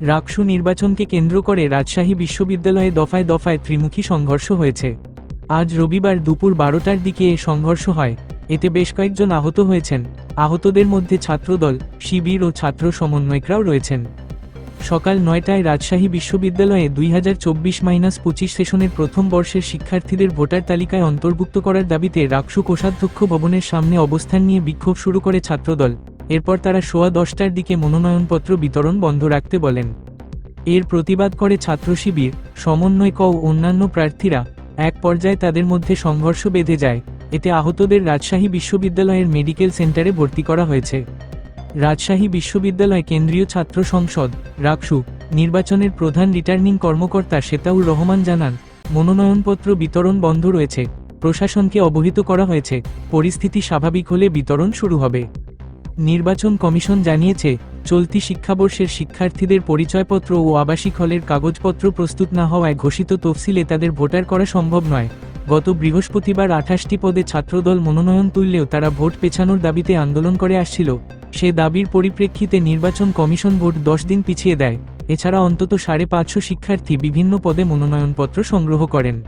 রাকসু নির্বাচনকে কেন্দ্র করে রাজশাহী বিশ্ববিদ্যালয়ে দফায় দফায় ত্রিমুখী সংঘর্ষ হয়েছে। আজ রবিবার দুপুর বারোটার দিকে এ সংঘর্ষ হয়। এতে বেশ কয়েকজন আহত হয়েছেন। আহতদের মধ্যে ছাত্রদল, শিবির ও ছাত্র সমন্বয়করাও রয়েছেন। সকাল নয়টায় রাজশাহী বিশ্ববিদ্যালয়ে দুই হাজার চব্বিশ মাইনাস পঁচিশ সেশনের প্রথম বর্ষের শিক্ষার্থীদের ভোটার তালিকায় অন্তর্ভুক্ত করার দাবিতে রাকসু কোষাধ্যক্ষ ভবনের সামনে অবস্থান নিয়ে বিক্ষোভ শুরু করে ছাত্রদল। এরপর তারা সোয়া দশটার দিকে মনোনয়নপত্র বিতরণ বন্ধ রাখতে বলেন। এর প্রতিবাদ করে ছাত্র শিবির সমন্বয়ক ও অন্যান্য প্রার্থীরা এক পর্যায়ে তাদের মধ্যে সংঘর্ষ বেঁধে যায়। এতে আহতদের রাজশাহী বিশ্ববিদ্যালয়ের মেডিকেল সেন্টারে ভর্তি করা হয়েছে। রাজশাহী বিশ্ববিদ্যালয় কেন্দ্রীয় ছাত্র সংসদ, রাকসু, নির্বাচনের প্রধান রিটার্নিং কর্মকর্তা সেতাউর রহমান জানান, মনোনয়নপত্র বিতরণ বন্ধ রয়েছে। প্রশাসনকে অবহিত করা হয়েছে। পরিস্থিতি স্বাভাবিক হলে বিতরণ শুরু হবে। নির্বাচন কমিশন জানিয়েছে, চলতি শিক্ষাবর্ষের শিক্ষার্থীদের পরিচয়পত্র ও আবাসিক হলের কাগজপত্র প্রস্তুত না হওয়ায় ঘোষিত তফসিলে তাদের ভোটার করা সম্ভব নয়। গত বৃহস্পতিবার আঠাশটি পদে ছাত্রদল মনোনয়ন তুললেও তারা ভোট পেছানোর দাবিতে আন্দোলন করে আসছিল। সে দাবির পরিপ্রেক্ষিতে নির্বাচন কমিশন ভোট দশ দিন পিছিয়ে দেয়। এছাড়া অন্তত সাড়ে পাঁচশো শিক্ষার্থী বিভিন্ন পদে মনোনয়নপত্র সংগ্রহ করেন।